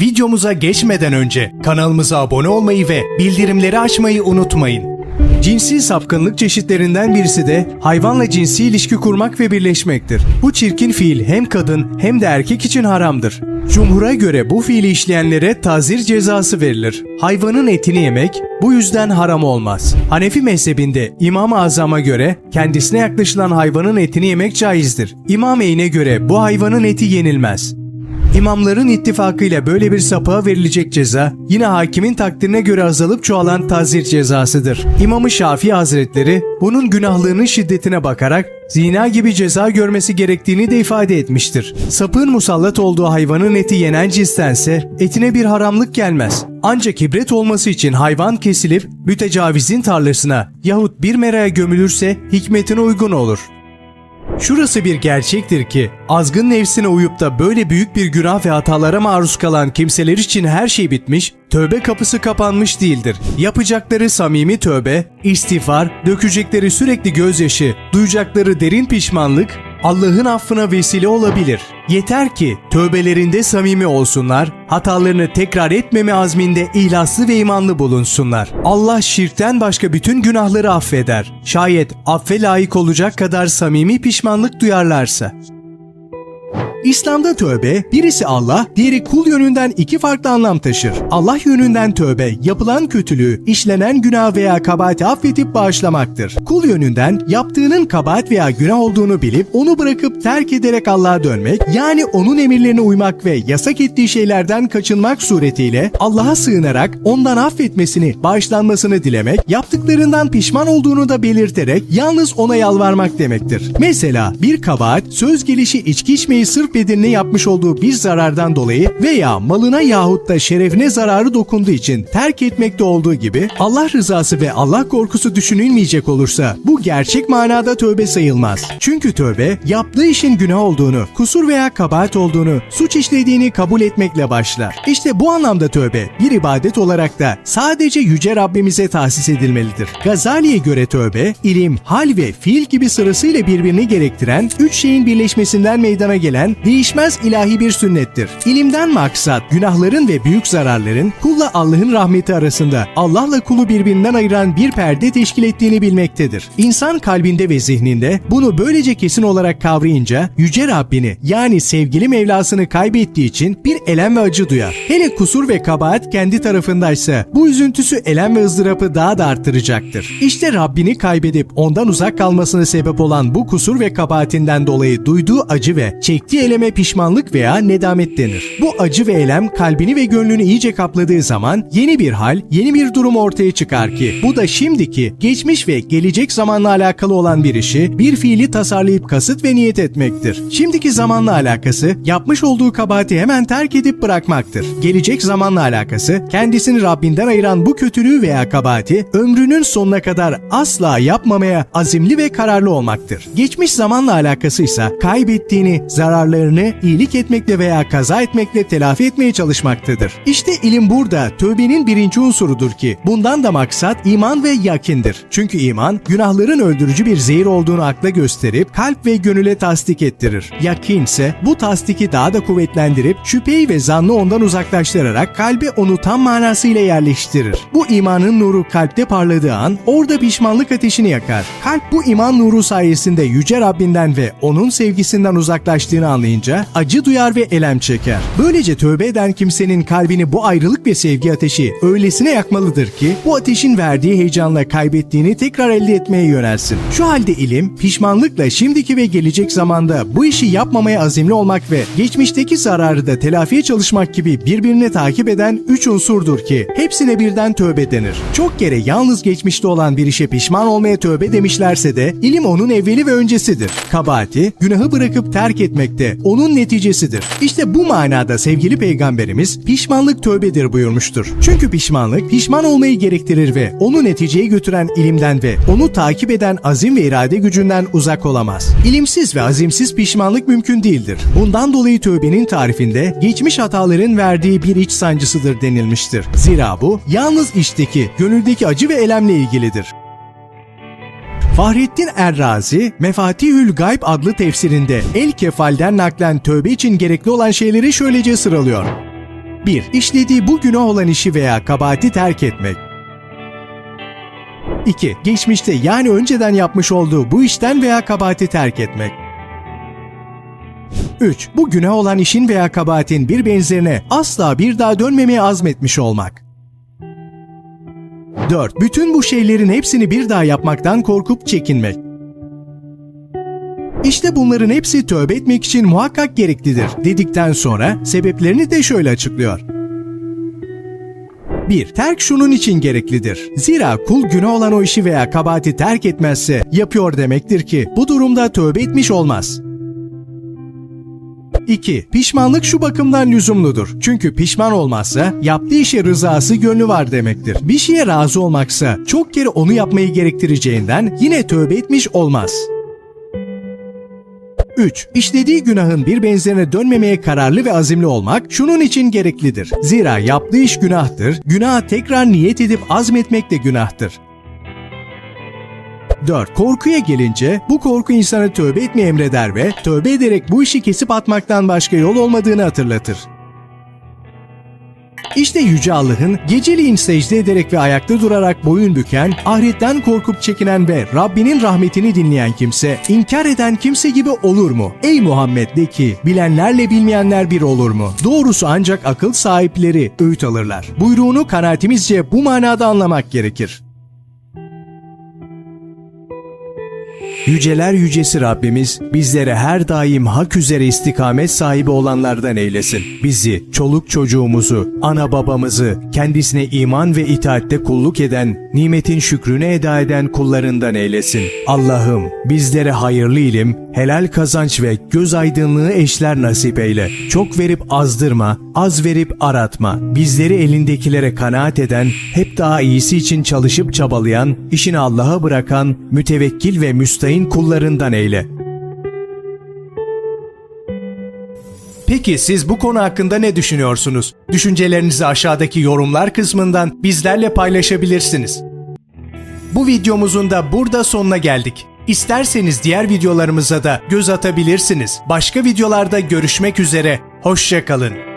Videomuza geçmeden önce kanalımıza abone olmayı ve bildirimleri açmayı unutmayın. Cinsi sapkınlık çeşitlerinden birisi de hayvanla cinsi ilişki kurmak ve birleşmektir. Bu çirkin fiil hem kadın hem de erkek için haramdır. Cumhur'a göre bu fiili işleyenlere tazir cezası verilir. Hayvanın etini yemek bu yüzden haram olmaz. Hanefi mezhebinde İmam-ı Azam'a göre kendisine yaklaşılan hayvanın etini yemek caizdir. İmam Eyn'e göre bu hayvanın eti yenilmez. İmamların ittifakıyla böyle bir sapığa verilecek ceza yine hakimin takdirine göre azalıp çoğalan tazir cezasıdır. İmam-ı Şafii Hazretleri bunun günahlığının şiddetine bakarak zina gibi ceza görmesi gerektiğini de ifade etmiştir. Sapığın musallat olduğu hayvanın eti yenen cinstense etine bir haramlık gelmez. Ancak ibret olması için hayvan kesilip mütecavizin tarlasına yahut bir meraya gömülürse hikmetine uygun olur. Şurası bir gerçektir ki azgın nefsine uyup da böyle büyük bir günah ve hatalara maruz kalan kimseler için her şey bitmiş, tövbe kapısı kapanmış değildir. Yapacakları samimi tövbe, istiğfar, dökecekleri sürekli gözyaşı, duyacakları derin pişmanlık Allah'ın affına vesile olabilir. Yeter ki tövbelerinde samimi olsunlar, hatalarını tekrar etmeme azminde ihlaslı ve imanlı bulunsunlar. Allah şirkten başka bütün günahları affeder. Şayet affe layık olacak kadar samimi pişmanlık duyarlarsa. İslam'da tövbe, birisi Allah, diğeri kul yönünden iki farklı anlam taşır. Allah yönünden tövbe, yapılan kötülüğü, işlenen günah veya kabahati affedip bağışlamaktır. Kul yönünden yaptığının kabahat veya günah olduğunu bilip onu bırakıp terk ederek Allah'a dönmek, yani onun emirlerine uymak ve yasak ettiği şeylerden kaçınmak suretiyle Allah'a sığınarak ondan affetmesini, bağışlanmasını dilemek, yaptıklarından pişman olduğunu da belirterek yalnız ona yalvarmak demektir. Mesela bir kabahat, söz gelişi içki içmeyi sırf bedenine yapmış olduğu bir zarardan dolayı veya malına yahut da şerefine zararı dokunduğu için terk etmekte olduğu gibi Allah rızası ve Allah korkusu düşünülmeyecek olursa bu gerçek manada tövbe sayılmaz. Çünkü tövbe yaptığı işin günah olduğunu, kusur veya kabahat olduğunu, suç işlediğini kabul etmekle başlar. İşte bu anlamda tövbe bir ibadet olarak da sadece yüce Rabbimize tahsis edilmelidir. Gazali'ye göre tövbe, ilim, hal ve fiil gibi sırasıyla birbirini gerektiren üç şeyin birleşmesinden meydana gelen değişmez ilahi bir sünnettir. İlimden maksat günahların ve büyük zararların kulla Allah'ın rahmeti arasında Allah'la kulu birbirinden ayıran bir perde teşkil ettiğini bilmektedir. İnsan kalbinde ve zihninde bunu böylece kesin olarak kavrayınca yüce Rabbini yani sevgili Mevlasını kaybettiği için bir elem ve acı duyar. Hele kusur ve kabahat kendi tarafındaysa bu üzüntüsü elem ve ızdırapı daha da arttıracaktır. İşte Rabbini kaybedip ondan uzak kalmasına sebep olan bu kusur ve kabahatinden dolayı duyduğu acı ve çektiği eleme pişmanlık veya nedamet denir. Bu acı ve elem kalbini ve gönlünü iyice kapladığı zaman yeni bir hal, yeni bir durum ortaya çıkar ki bu da şimdiki, geçmiş ve gelecek zamanla alakalı olan bir işi, bir fiili tasarlayıp kasıt ve niyet etmektir. Şimdiki zamanla alakası yapmış olduğu kabahati hemen terk edip bırakmaktır. Gelecek zamanla alakası kendisini Rabbinden ayıran bu kötülüğü veya kabahati ömrünün sonuna kadar asla yapmamaya azimli ve kararlı olmaktır. Geçmiş zamanla alakası ise kaybettiğini, zararlarını iyilik etmekle veya kaza etmekle telafi etmeye çalışmaktadır. İşte ilim burada tövbenin birinci unsurudur ki bundan da maksat iman ve yakindir. Çünkü iman günahların öldürücü bir zehir olduğunu akla gösterip kalp ve gönüle tasdik ettirir. Yakin ise bu tasdiki daha da kuvvetlendirip şüpheyi ve zannı ondan uzaklaştırarak kalbe onu tam manasıyla yerleştirir. Bu imanın nuru kalpte parladığı an orada pişmanlık ateşini yakar. Kalp bu iman nuru sayesinde yüce Rabbinden ve onun sevgisinden uzaklaştığını anlayınca acı duyar ve elem çeker. Böylece tövbe eden kimsenin kalbini bu ayrılık ve sevgi ateşi öylesine yakmalıdır ki bu ateşin verdiği heyecanla kaybettiğini tekrar elde etmeye yönelsin. Şu halde ilim, pişmanlıkla şimdiki ve gelecek zamanda bu işi yapmamaya azimli olmak ve geçmişteki zararı da telafiye çalışmak gibi birbirini takip eden üç unsurdur ki hepsine birden tövbe denir. Çok kere yalnız geçmişte olan bir işe pişman olmaya tövbe demişlerse de ilim onun evveli ve öncesidir. Kabahati, günahı bırakıp terk etmekte onun neticesidir. İşte bu manada sevgili peygamberimiz pişmanlık tövbedir buyurmuştur. Çünkü pişmanlık pişman olmayı gerektirir ve onu neticeye götüren ilimden ve onu takip eden azim ve irade gücünden uzak olamaz. İlimsiz ve azimsiz pişmanlık mümkün değildir. Bundan dolayı tövbenin tarifinde geçmiş hataların verdiği bir iç sancısıdır denilmiştir. Zira bu yalnız içteki, gönüldeki acı ve elemle ilgilidir. Fahrettin Errazi, Mefatihül Gayb adlı tefsirinde El Kefal'den naklen tövbe için gerekli olan şeyleri şöylece sıralıyor. 1. İşlediği bu günah olan işi veya kabahati terk etmek. 2. Geçmişte yani önceden yapmış olduğu bu işten veya kabahati terk etmek. 3. Bu günah olan işin veya kabahatin bir benzerine asla bir daha dönmemeye azmetmiş olmak. 4. Bütün bu şeylerin hepsini bir daha yapmaktan korkup çekinmek. İşte bunların hepsi tövbe etmek için muhakkak gereklidir dedikten sonra sebeplerini de şöyle açıklıyor. 1. Terk şunun için gereklidir. Zira kul günah olan o işi veya kabahati terk etmezse yapıyor demektir ki bu durumda tövbe etmiş olmaz. 2. Pişmanlık şu bakımdan lüzumludur. Çünkü pişman olmazsa yaptığı işe rızası gönlü var demektir. Bir şeye razı olmaksa çok kere onu yapmayı gerektireceğinden yine tövbe etmiş olmaz. 3. İşlediği günahın bir benzerine dönmemeye kararlı ve azimli olmak şunun için gereklidir. Zira yaptığı iş günahtır, günaha tekrar niyet edip azmetmek de günahtır. 4. Korkuya gelince bu korku insanı tövbe etmeye emreder ve tövbe ederek bu işi kesip atmaktan başka yol olmadığını hatırlatır. İşte Yüce Allah'ın geceliğin secde ederek ve ayakta durarak boyun büken, ahiretten korkup çekinen ve Rabbinin rahmetini dinleyen kimse, inkar eden kimse gibi olur mu? Ey Muhammed de ki, bilenlerle bilmeyenler bir olur mu? Doğrusu ancak akıl sahipleri öğüt alırlar. Buyruğunu kanaatimizce bu manada anlamak gerekir. Yüceler yücesi Rabbimiz bizlere her daim hak üzere istikamet sahibi olanlardan eylesin. Bizi, çoluk çocuğumuzu, ana babamızı, kendisine iman ve itaatte kulluk eden, nimetin şükrünü eda eden kullarından eylesin. Allah'ım bizlere hayırlı ilim, helal kazanç ve göz aydınlığı eşler nasip eyle. Çok verip azdırma, az verip aratma. Bizleri elindekilere kanaat eden, hep daha iyisi için çalışıp çabalayan, işini Allah'a bırakan, mütevekkil ve müstahin kullarından eyle. Peki siz bu konu hakkında ne düşünüyorsunuz? Düşüncelerinizi aşağıdaki yorumlar kısmından bizlerle paylaşabilirsiniz. Bu videomuzun da burada sonuna geldik. İsterseniz diğer videolarımıza da göz atabilirsiniz. Başka videolarda görüşmek üzere, hoşçakalın.